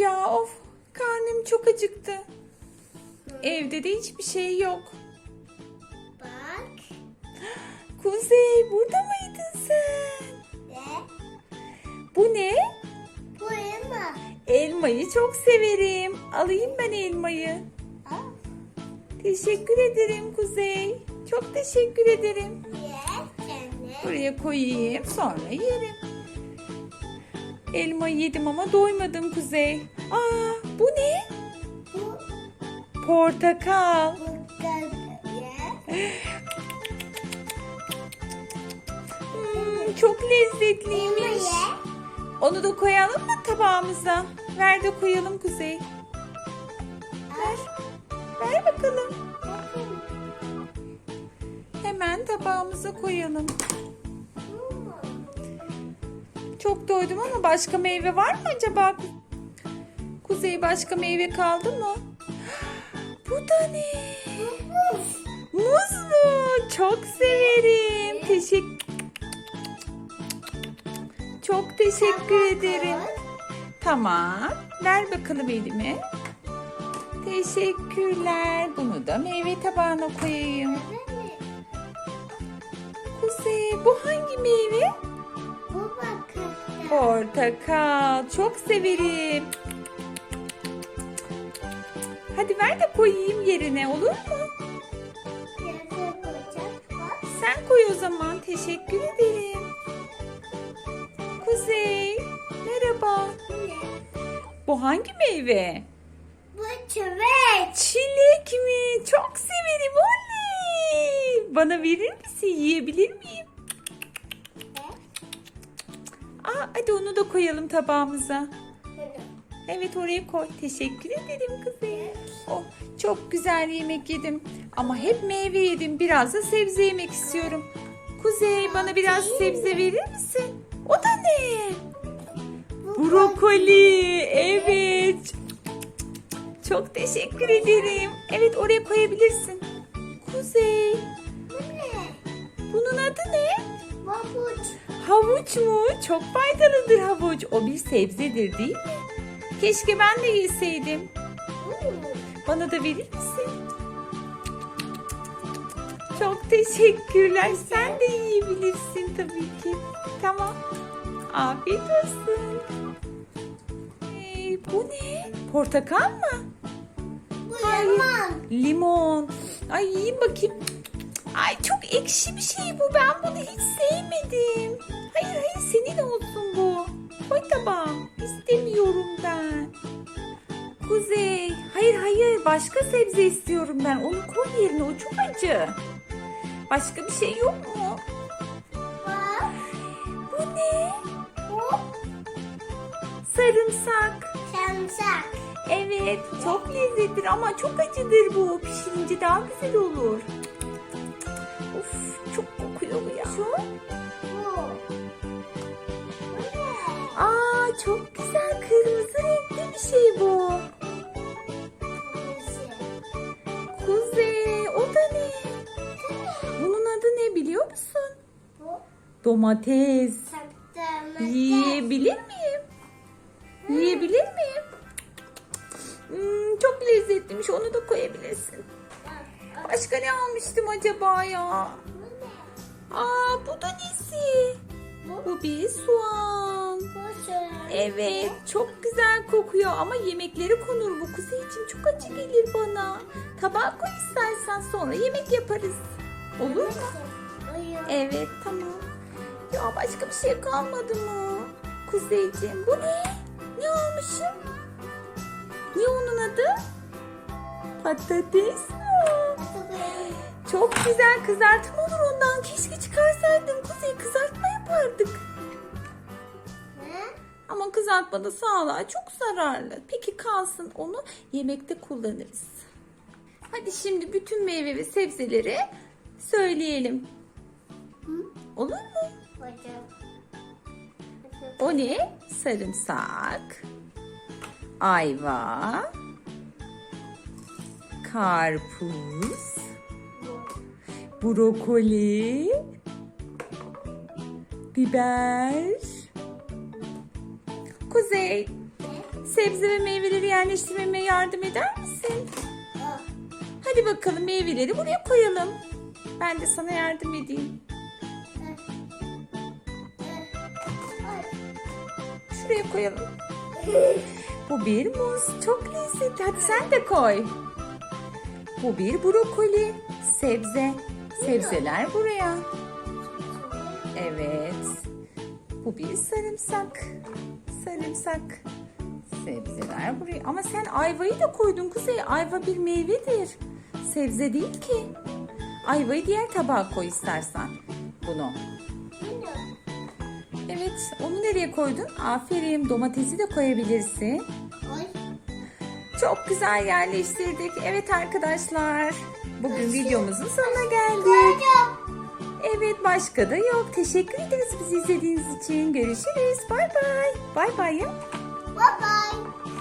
ya of. Karnım çok acıktı. Evde de hiçbir şey yok. Bak. Kuzey burada mıydın sen? Ve Bu ne? bu elma. Elmayı çok severim. Alayım ben elmayı. Al. Teşekkür ederim Kuzey. Çok teşekkür ederim. Ye kendine. Buraya koyayım sonra yerim. Elmayı yedim ama doymadım Kuzey. Aa bu ne? Bu Portakal. Hmm, çok lezzetliymiş. Elma. Onu da koyalım mı tabağımıza? Ver de koyalım Kuzey. Ver. Ver bakalım. Hemen tabağımıza koyalım. Çok doydum ama başka meyve var mı acaba? Kuzey başka meyve kaldı mı? Bu da ne? Muz mu? Çok severim. Teşekkür Çok teşekkür ederim. Tamam. Ver bakalım elime. Teşekkürler. Bunu da meyve tabağına koyayım. Kuzey bu hangi meyve? Portakal. Çok severim. Hadi ver de koyayım yerine olur mu? Sen koy o zaman. Teşekkür ederim. Kuzey. Merhaba. Bu hangi meyve? Bu çömlek. Çilek mi? Çok severim. Oley. Bana verir misin? Yiyebilir miyim? Aa, hadi onu da koyalım tabağımıza. Evet oraya koy. Teşekkür ederim kuzey. Oh, çok güzel yemek yedim. Ama hep meyve yedim. Biraz da sebze yemek istiyorum. Kuzey bana biraz sebze verir misin? O da ne? Brokoli. Evet. Çok teşekkür ederim. Evet oraya koyabilirsin. Kuzey. Bunun adı ne? Babuç. Havuç mu? Çok faydalıdır havuç. O bir sebzedir değil mi? Keşke ben de yeseydim. Bana da verir misin? Çok teşekkürler. Sen de yiyebilirsin tabii ki. Tamam. Afiyet olsun. Ee, bu ne? Portakal mı? Bu limon. Limon. Ay yiyeyim bakayım. Ay çok ekşi bir şey bu. Ben bunu hiç sevmedim. Hayır hayır senin olsun bu. Koy tabağa. İstemiyorum ben. Kuzey. Hayır hayır başka sebze istiyorum ben. Onu koy yerine. O çok acı. Başka bir şey yok mu? Bu ne? Bu Sarımsak. sarımsak. Evet çok lezzetlidir ama çok acıdır bu. Pişirince daha güzel olur. Çok güzel kırmızı renkli bir şey bu. Kuzey o da ne? Bunun adı ne biliyor musun? Domates. Yiyebilir miyim? Yiyebilir miyim? Hmm, çok lezzetliymiş onu da koyabilirsin. Başka ne almıştım acaba ya? Aa bu da nesi? Bu bir soğan. Evet çok güzel kokuyor ama yemeklere konur bu kuzeyciğim çok acı gelir bana. Tabağa koy istersen sonra yemek yaparız. Olur mu? Evet tamam. Ya başka bir şey kalmadı mı? Kuzeyciğim bu ne? Ne almışım? Ne onun adı? Patates mi? Çok güzel kızartma olur ondan. Keşke çıkarsaydın Kuzey kızartma yapardık. Ama kızartma da sağlığa çok zararlı. Peki kalsın onu yemekte kullanırız. Hadi şimdi bütün meyve ve sebzeleri söyleyelim. Olur mu? O ne? Sarımsak, ayva, karpuz, brokoli, biber. Kuzey, sebze ve meyveleri yerleştirmeme yardım eder misin? Hadi bakalım meyveleri buraya koyalım. Ben de sana yardım edeyim. Ay. Şuraya koyalım. Bu bir muz. Çok lezzetli. Hadi sen de koy. Bu bir brokoli. Sebze. Sebzeler buraya. Evet. Bu bir sarımsak. Sarımsak. Sebzeler buraya. Ama sen ayvayı da koydun Kuzey. Ayva bir meyvedir. Sebze değil ki. Ayvayı diğer tabağa koy istersen. Bunu. Evet, onu nereye koydun? Aferin, domatesi de koyabilirsin. Çok güzel yerleştirdik. Evet arkadaşlar, bugün videomuzun sonuna geldik. Evet, başka da yok. Teşekkür ederiz bizi izlediğiniz için. Görüşürüz. Bay bay. Bay bay. Bye bye.